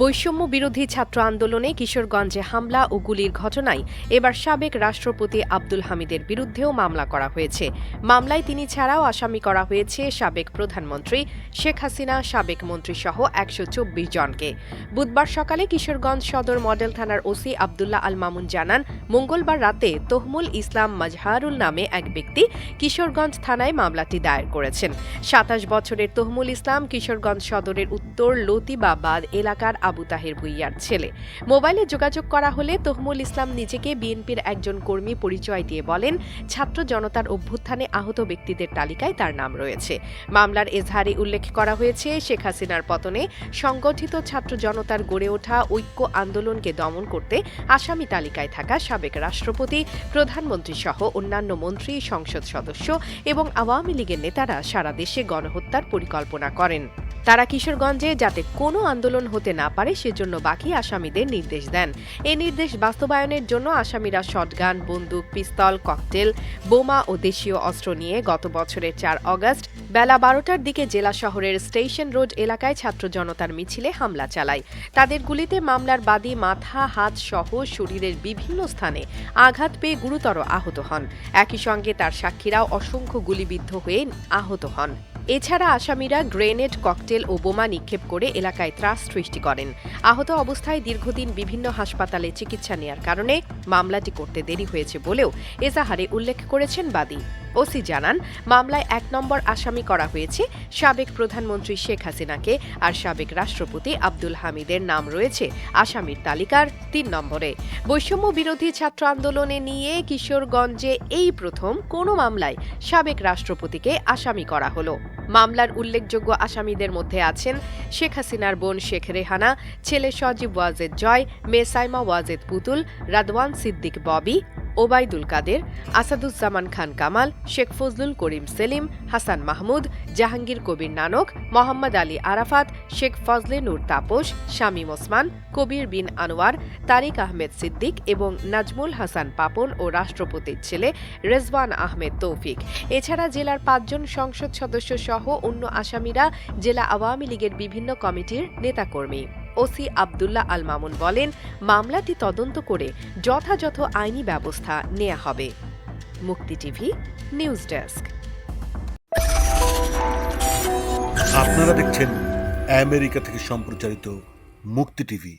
বৈষম্য বিরোধী ছাত্র আন্দোলনে কিশোরগঞ্জে হামলা ও গুলির ঘটনায় এবার সাবেক রাষ্ট্রপতি আব্দুল হামিদের বিরুদ্ধেও মামলা করা হয়েছে। মামলায় তিনি ছাড়াও আসামি করা হয়েছে সাবেক প্রধানমন্ত্রী শেখ হাসিনা, সাবেক মন্ত্রী সহ একশো চব্বিশ জনকে। বুধবার সকালে কিশোরগঞ্জ সদর মডেল থানার ওসি আবদুল্লাহ আল মামুন জানান, মঙ্গলবার রাতে তহমুল ইসলাম মাজহারুল নামে এক ব্যক্তি কিশোরগঞ্জ থানায় মামলাটি দায়ের করেছেন। সাতাশ বছরের তহমুল ইসলাম কিশোরগঞ্জ সদরের উত্তর লতিবাবাদ এলাকার আবু তাহের ভুইয়ার ছেলে। মোবাইলে যোগাযোগ করা হলে তহমুল ইসলাম নিজেকে বিএনপির একজন কর্মী পরিচয় দিয়ে বলেন, ছাত্র জনতার অভ্যুত্থানে আহত ব্যক্তিদের তালিকায় তার নাম রয়েছে। মামলার এজাহারে উল্লেখ করা হয়েছে, শেখ হাসিনার পতনে সংগঠিত ছাত্র জনতার গড়ে ওঠা ঐক্য আন্দোলনকে দমন করতে আসামি তালিকায় থাকা সাবেক রাষ্ট্রপতি প্রধানমন্ত্রী সহ অন্যান্য মন্ত্রী, সংসদ সদস্য এবং আওয়ামী লীগের নেতারা সারা দেশে গণহত্যার পরিকল্পনা করেন। তারা কিশোরগঞ্জে যাতে কোনো আন্দোলন হতে না পারে, সেজন্য বাকি আসামিদের নির্দেশ দেন। এই নির্দেশ বাস্তবায়নের জন্য আসামিরা শটগান, বন্দুক, পিস্তল, ককটেল, বোমা ও দেশীয় অস্ত্র নিয়ে গত বছরের চার অগস্ট বেলা বারোটার দিকে জেলা শহরের স্টেশন রোড এলাকায় ছাত্র জনতার মিছিলে হামলা চালায়। তাদের গুলিতে মামলার বাদী মাথা, হাত সহ শরীরের বিভিন্ন স্থানে আঘাত পেয়ে গুরুতর আহত হন। একই সঙ্গে তার সাক্ষীরাও অসংখ্য গুলিবিদ্ধ হয়ে আহত হন। এছাড়া আসামিরা গ্রেনেড ককটেল ও বোমা নিক্ষেপ করে এলাকায় ত্রাস সৃষ্টি করেন। আহত অবস্থায় দীর্ঘদিন বিভিন্ন হাসপাতালে চিকিৎসা নেয়ার কারণে মামলাটি করতে দেরি হয়েছে বলেও এজাহারে উল্লেখ করেছেন বাদী। ওসি জানান, মামলায় এক নম্বর আসামি করা হয়েছে, সাবেক প্রধানমন্ত্রী শেখ হাসিনাকে আর সাবেক রাষ্ট্রপতি আব্দুল হামিদের নাম রয়েছে আসামির তালিকার তিন নম্বরে। বৈষম্য বিরোধী ছাত্র আন্দোলনে নিয়ে কিশোরগঞ্জে এই প্রথম কোনো মামলায় সাবেক রাষ্ট্রপতিকে আসামি করা হলো। মামলার উল্লেখযোগ্য আসামিদের মধ্যে আছেন শেখ হাসিনার বোন শেখ রেহানা, ছেলে সজীব ওয়াজেদ জয় মেসাইমা ওয়াজেদ পুতুল, রাদওয়ান সিদ্দিক ববি ওবায়দুল কাদের, আসাদুজ্জামান খান কামাল, শেখ ফজলুল করিম সেলিম, হাসান মাহমুদ, জাহাঙ্গীর কবির নানক, মোহাম্মদ আলী আরাফাত, শেখ ফজলে নূর তাপস, শামীম ওসমান, কবির বিন আনোয়ার, তারিক আহমেদ সিদ্দিক এবং নাজমুল হাসান পাপন ও রাষ্ট্রপতির ছেলে রেজওয়ান আহমেদ তৌফিক। এছাড়া জেলার পাঁচজন সংসদ সদস্য সহ অন্য আসামিরা জেলা আওয়ামী লীগের বিভিন্ন কমিটির নেতাকর্মী। ওসি আবদুল্লাহ আল মামুন বলেন, মামলাটি তদন্ত করে যথাযথ আইনি ব্যবস্থা নেওয়া হবে। মুক্তি টিভি, নিউজ ডেস্ক। আপনারা দেখছেন আমেরিকা থেকে সম্প্রচারিত মুক্তি টিভি।